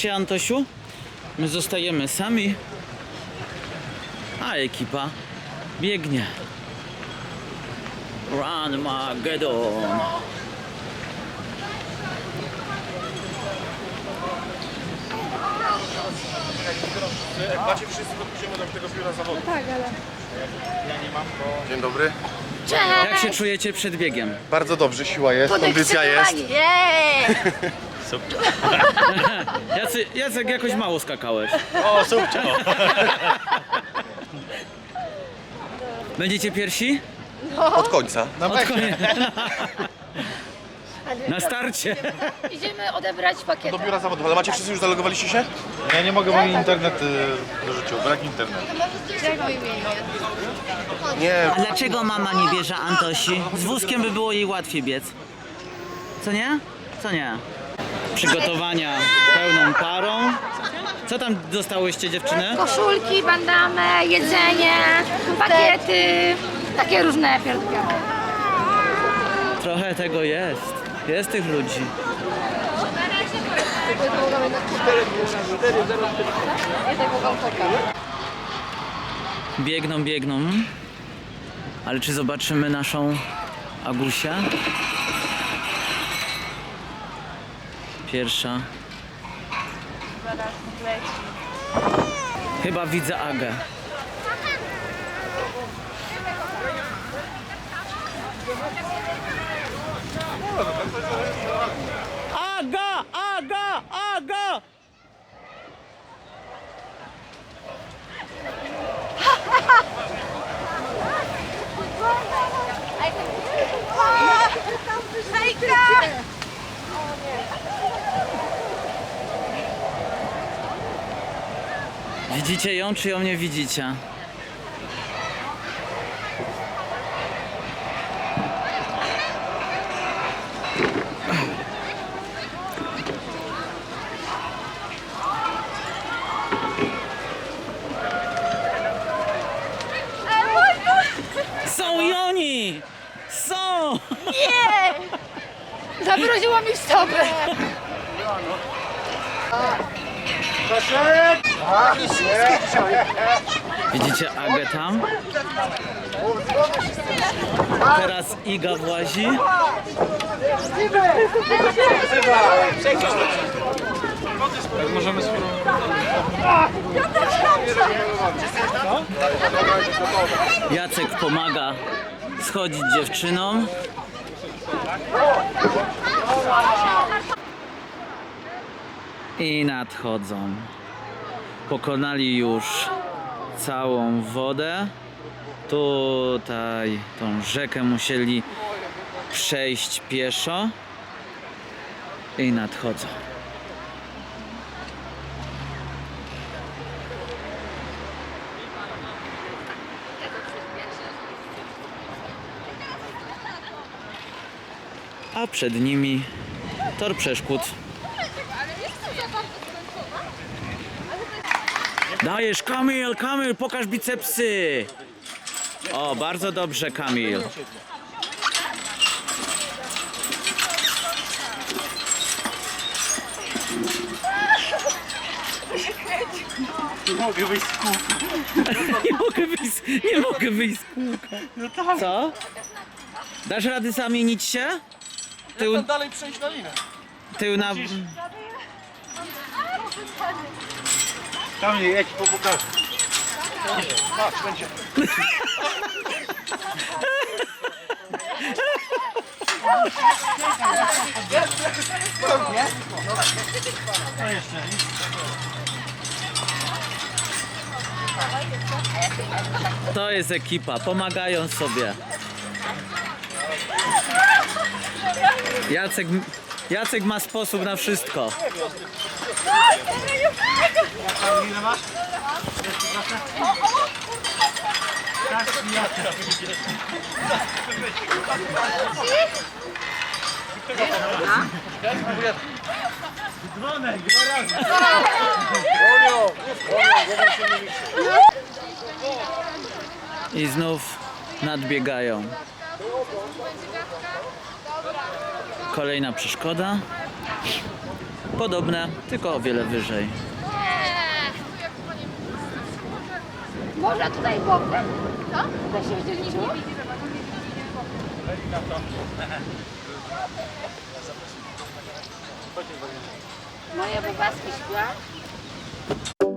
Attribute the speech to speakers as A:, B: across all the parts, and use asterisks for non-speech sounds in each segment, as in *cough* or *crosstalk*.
A: Się, Antosiu? My zostajemy sami, a ekipa biegnie. Run Magedon.
B: Jak macie wszyscy, to pójdziemy do tego biura zawodu.
C: Tak, ale...
B: Dzień dobry.
A: Jak się czujecie przed biegiem?
B: Bardzo dobrze, siła jest, kondycja jest.
C: Jej! *laughs* *laughs*
A: Jacy, Jacek, jakoś mało skakałeś.
B: O, super. *laughs*
A: Będziecie pierwsi?
B: Od końca. Na
A: Od. *laughs* Na starcie.
C: Idziemy odebrać pakiet.
B: Do biura zawodu. Ale macie wszyscy już zalogowaliście się?
D: Ja nie mogę, bo mi internet y, dorzucił, brak internetu.
B: Nie.
A: A dlaczego mama nie bierze Antosi? Z wózkiem by było jej łatwiej biec. Co nie? Co nie? Przygotowania pełną parą. Co tam dostałyście dziewczyny?
C: Koszulki, bandamy, jedzenie, pakiety, takie różne pierdolki.
A: Trochę tego jest. Jest tych ludzi. Biegną, biegną. Ale czy zobaczymy naszą Agusię? Pierwsza. Chyba widzę Agę. Aga! Aga! Aga! Widzicie ją, czy ją nie widzicie? Są i oni! Są!
C: Zamroziło mi stopę.
A: Widzicie Agę tam? Teraz Iga włazi. Jacek pomaga schodzić dziewczynom. I nadchodzą. Pokonali już całą wodę. Tutaj tą rzekę musieli przejść pieszo. I nadchodzą. A przed nimi tor przeszkód. Dajesz, Kamil, Kamil, pokaż bicepsy. O, bardzo dobrze, Kamil.
D: Nie mogę wyjść z kółka.
A: Nie mogę wyjść, z- nie mogę wyjść z kółka. Co? Dasz rady zamienić się? Tył,
B: Dalej przejść na linę.
A: tył na...
D: Tam nie, ci po pokażę.
B: Patrz, będzie.
A: To jest ekipa, pomagają sobie. Jacek, Jacek ma sposób na wszystko. I znów nadbiegają. Kolejna przeszkoda. Podobne, tylko o wiele wyżej.
C: Można tutaj bokiem? Co? Da się wziąć Moje wypaski śpią?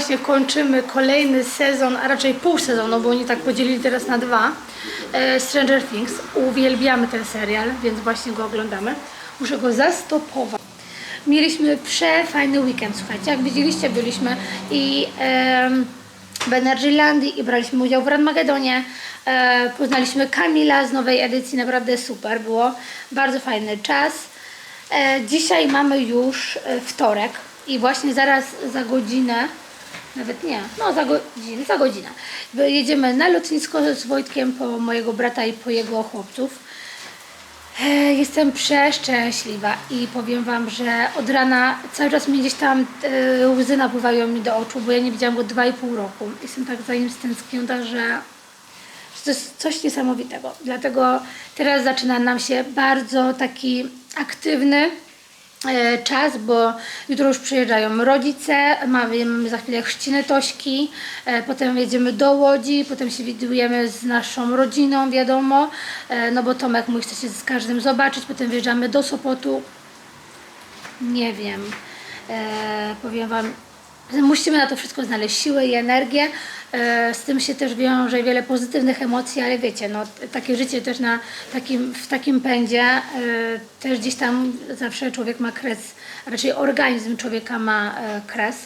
C: Właśnie kończymy kolejny sezon, a raczej pół sezonu, bo oni tak podzielili teraz na dwa. e, Stranger Things. Uwielbiamy ten serial, więc właśnie go oglądamy. Muszę go zastopować. Mieliśmy przefajny weekend, słuchajcie. Jak widzieliście, byliśmy i w Energylandii i braliśmy udział w Ranmagedonie. E, poznaliśmy Kamila z nowej edycji, naprawdę super było. Bardzo fajny czas. E, dzisiaj mamy już wtorek i właśnie zaraz za godzinę, nawet nie, no za godzinę, za godzinę, jedziemy na lotnisko z Wojtkiem po mojego brata i po jego chłopców. E, Jestem przeszczęśliwa i powiem Wam, że od rana cały czas mi gdzieś tam e, łzy napływają mi do oczu, bo ja nie widziałam go 2,5 roku. Jestem tak za nim stęskniona, że to jest coś niesamowitego. Dlatego teraz zaczyna nam się bardzo taki aktywny czas, bo jutro już przyjeżdżają rodzice, mamy, za chwilę chrzciny Tośki, e, potem jedziemy do Łodzi, potem się widujemy z naszą rodziną, wiadomo, e, no bo Tomek mój chce się z każdym zobaczyć, potem wjeżdżamy do Sopotu, nie wiem. E, powiem Wam, musimy na to wszystko znaleźć siłę i energię. E, z tym się też wiąże wiele pozytywnych emocji, ale wiecie, no, takie życie też na takim, w takim pędzie, e, też gdzieś tam zawsze człowiek ma kres, a raczej organizm człowieka ma e, kres.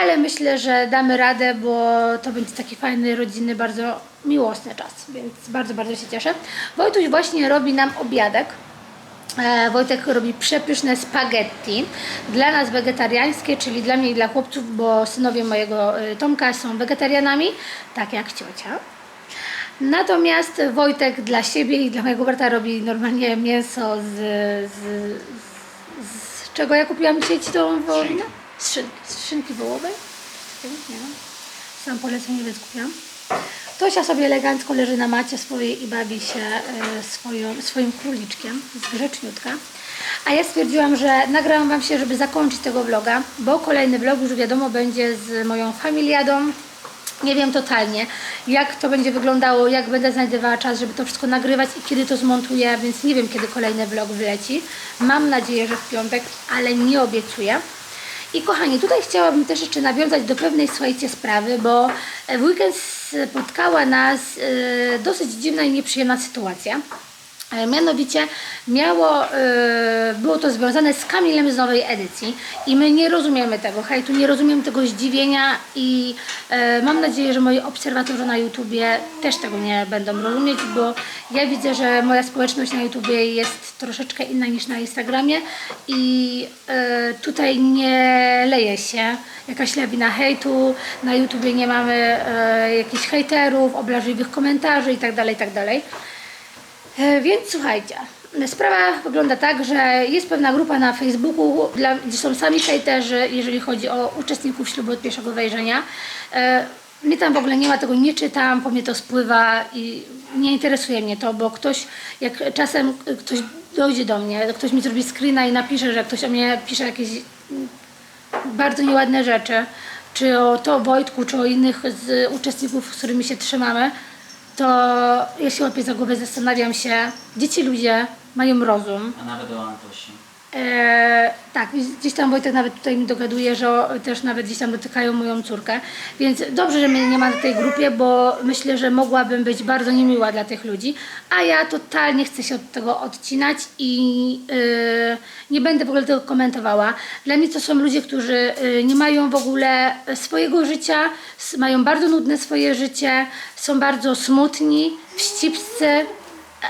C: Ale myślę, że damy radę, bo to będzie taki fajny, rodzinny, bardzo miłosny czas, więc bardzo, bardzo się cieszę. Wojtuś właśnie robi nam obiadek. E, Wojtek robi przepyszne spaghetti, dla nas wegetariańskie, czyli dla mnie i dla chłopców, bo synowie mojego e, Tomka są wegetarianami, tak jak ciocia. Natomiast Wojtek dla siebie i dla mojego brata robi normalnie mięso z, z, z, z czego ja kupiłam dzisiaj tą wołowinę? Z szynki, z szynki wołowej? Nie wiem. Sam polecenie, więc kupiłam. Tosia sobie elegancko leży na macie swojej i bawi się e, swoją, swoim króliczkiem, jest grzeczniutka. A ja stwierdziłam, że nagrałam Wam się, żeby zakończyć tego vloga, bo kolejny vlog już wiadomo będzie z moją familiadą. Nie wiem totalnie, jak to będzie wyglądało, jak będę znajdowała czas, żeby to wszystko nagrywać i kiedy to zmontuję, więc nie wiem, kiedy kolejny vlog wyleci. Mam nadzieję, że w piątek, ale nie obiecuję. I kochani, tutaj chciałabym też jeszcze nawiązać do pewnej, słuchajcie, sprawy, bo w weekend spotkała nas e, dosyć dziwna i nieprzyjemna sytuacja. E, Mianowicie miało, e, było to związane z Kamilem z nowej edycji i my nie rozumiemy tego, hej, tu nie rozumiem tego zdziwienia i e, mam nadzieję, że moi obserwatorzy na YouTubie też tego nie będą rozumieć, bo ja widzę, że moja społeczność na YouTubie jest troszeczkę inna niż na Instagramie i tutaj nie leje się jakaś lawina hejtu, na YouTubie nie mamy jakichś hejterów, obraźliwych komentarzy itd., itd. E, Więc słuchajcie, sprawa wygląda tak, że jest pewna grupa na Facebooku, dla, gdzie są sami hejterzy, jeżeli chodzi o uczestników ślubu od pierwszego wejrzenia. E, mnie tam w ogóle nie ma, tego nie czytam, po mnie to spływa i nie interesuje mnie to, bo ktoś, jak czasem ktoś dojdzie do mnie, ktoś mi zrobi screena i napisze, że ktoś o mnie pisze jakieś bardzo nieładne rzeczy, czy o to Wojtku, czy o innych z uczestników, z którymi się trzymamy, to ja się łapię za głowę, zastanawiam się, dzieci ludzie mają rozum.
A: A nawet o Antosi.
C: E, tak, gdzieś tam Wojtek nawet tutaj mi dogaduje, że też nawet gdzieś tam dotykają moją córkę. Więc dobrze, że mnie nie ma na tej grupie, bo myślę, że mogłabym być bardzo niemiła dla tych ludzi. A ja totalnie chcę się od tego odcinać i e, nie będę w ogóle tego komentowała. Dla mnie to są ludzie, którzy e, nie mają w ogóle swojego życia, mają bardzo nudne swoje życie, są bardzo smutni, wścibscy.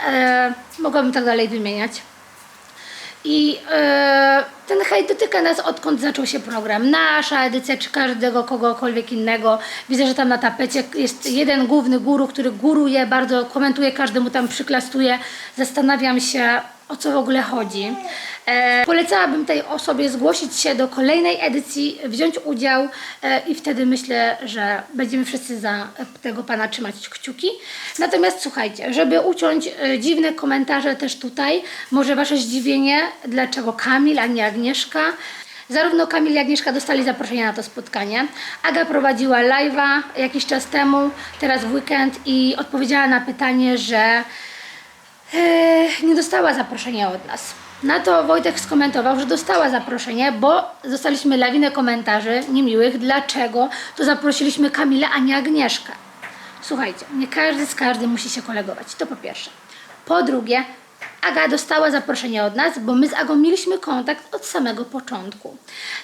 C: E, mogłabym tak dalej wymieniać. I e, ten hejt dotyka nas odkąd zaczął się program. Nasza edycja, czy każdego kogokolwiek innego. Widzę, że tam na tapecie jest jeden główny guru, który góruje, bardzo komentuje, każdemu tam przyklastuje. Zastanawiam się, o co w ogóle chodzi. E, polecałabym tej osobie zgłosić się do kolejnej edycji, wziąć udział e, i wtedy myślę, że będziemy wszyscy za tego pana trzymać kciuki. Natomiast słuchajcie, żeby uciąć e, dziwne komentarze też tutaj, może wasze zdziwienie, dlaczego Kamil, a nie Agnieszka. Zarówno Kamil i Agnieszka dostali zaproszenie na to spotkanie. Aga prowadziła live'a jakiś czas temu, teraz w weekend i odpowiedziała na pytanie, że nie dostała zaproszenia od nas. Na to Wojtek skomentował, że dostała zaproszenie, bo dostaliśmy lawinę komentarzy niemiłych, dlaczego to zaprosiliśmy Kamila, a nie Agnieszkę. Słuchajcie, nie każdy z każdym musi się kolegować, to po pierwsze. Po drugie, Aga dostała zaproszenie od nas, bo my z Agą mieliśmy kontakt od samego początku.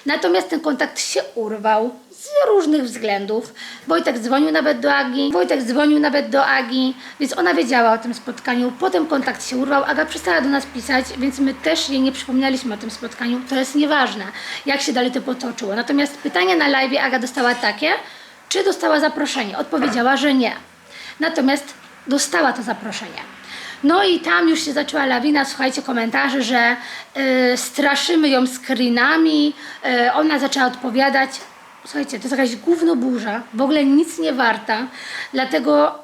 C: Natomiast ten kontakt się urwał z różnych względów. Wojtek dzwonił nawet do Agi, Wojtek dzwonił nawet do Agi, więc ona wiedziała o tym spotkaniu. Potem kontakt się urwał, Aga przestała do nas pisać, więc my też jej nie przypomnieliśmy o tym spotkaniu. To jest nieważne, jak się dalej to potoczyło. Natomiast pytanie na live Aga dostała takie, czy dostała zaproszenie? Odpowiedziała, że nie. Natomiast dostała to zaproszenie. No i tam już się zaczęła lawina, słuchajcie, komentarzy, że y, straszymy ją screenami. Y, ona zaczęła odpowiadać. Słuchajcie, to jest jakaś gówno burza, w ogóle nic nie warta. Dlatego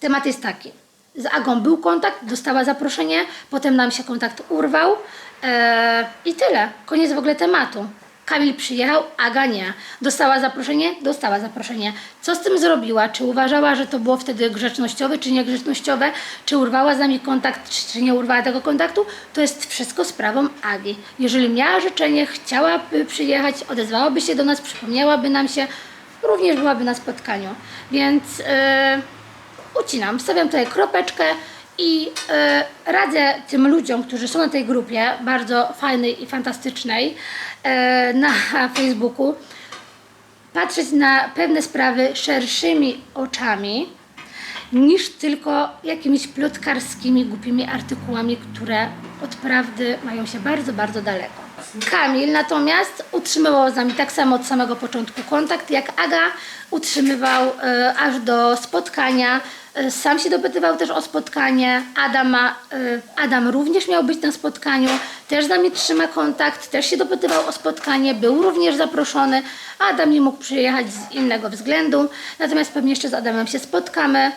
C: temat jest taki. Z Agą był kontakt, dostała zaproszenie, potem nam się kontakt urwał e, i tyle. Koniec w ogóle tematu. Kamil przyjechał, Aga nie. Dostała zaproszenie? Dostała zaproszenie. Co z tym zrobiła? Czy uważała, że to było wtedy grzecznościowe, czy niegrzecznościowe? Czy urwała z nami kontakt, czy- nie urwała tego kontaktu? To jest wszystko sprawą Agi. Jeżeli miała życzenie, chciałaby przyjechać, odezwałaby się do nas, przypomniałaby nam się, również byłaby na spotkaniu. Więc... E, ucinam, stawiam tutaj kropeczkę i e, radzę tym ludziom, którzy są na tej grupie, bardzo fajnej i fantastycznej, na Facebooku, patrzeć na pewne sprawy szerszymi oczami, niż tylko jakimiś plotkarskimi, głupimi artykułami, które od prawdy mają się bardzo, bardzo daleko. Kamil natomiast utrzymywał z nami tak samo od samego początku kontakt, jak Aga utrzymywał e, aż do spotkania. E, sam się dopytywał też o spotkanie. Adam, ma, e, Adam również miał być na spotkaniu, też z nami trzyma kontakt, też się dopytywał o spotkanie, był również zaproszony. Adam nie mógł przyjechać z innego względu, natomiast pewnie jeszcze z Adamem się spotkamy.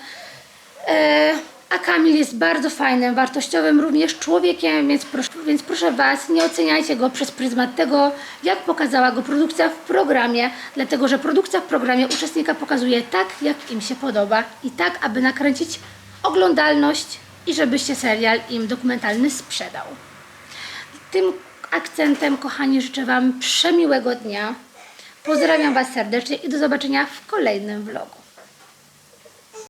C: E, a Kamil jest bardzo fajnym, wartościowym również człowiekiem, więc proszę, więc proszę Was, nie oceniajcie go przez pryzmat tego, jak pokazała go produkcja w programie, dlatego że produkcja w programie uczestnika pokazuje tak, jak im się podoba i tak, aby nakręcić oglądalność i żeby się serial im dokumentalny sprzedał. Tym akcentem, kochani, życzę Wam przemiłego dnia. Pozdrawiam Was serdecznie i do zobaczenia w kolejnym vlogu.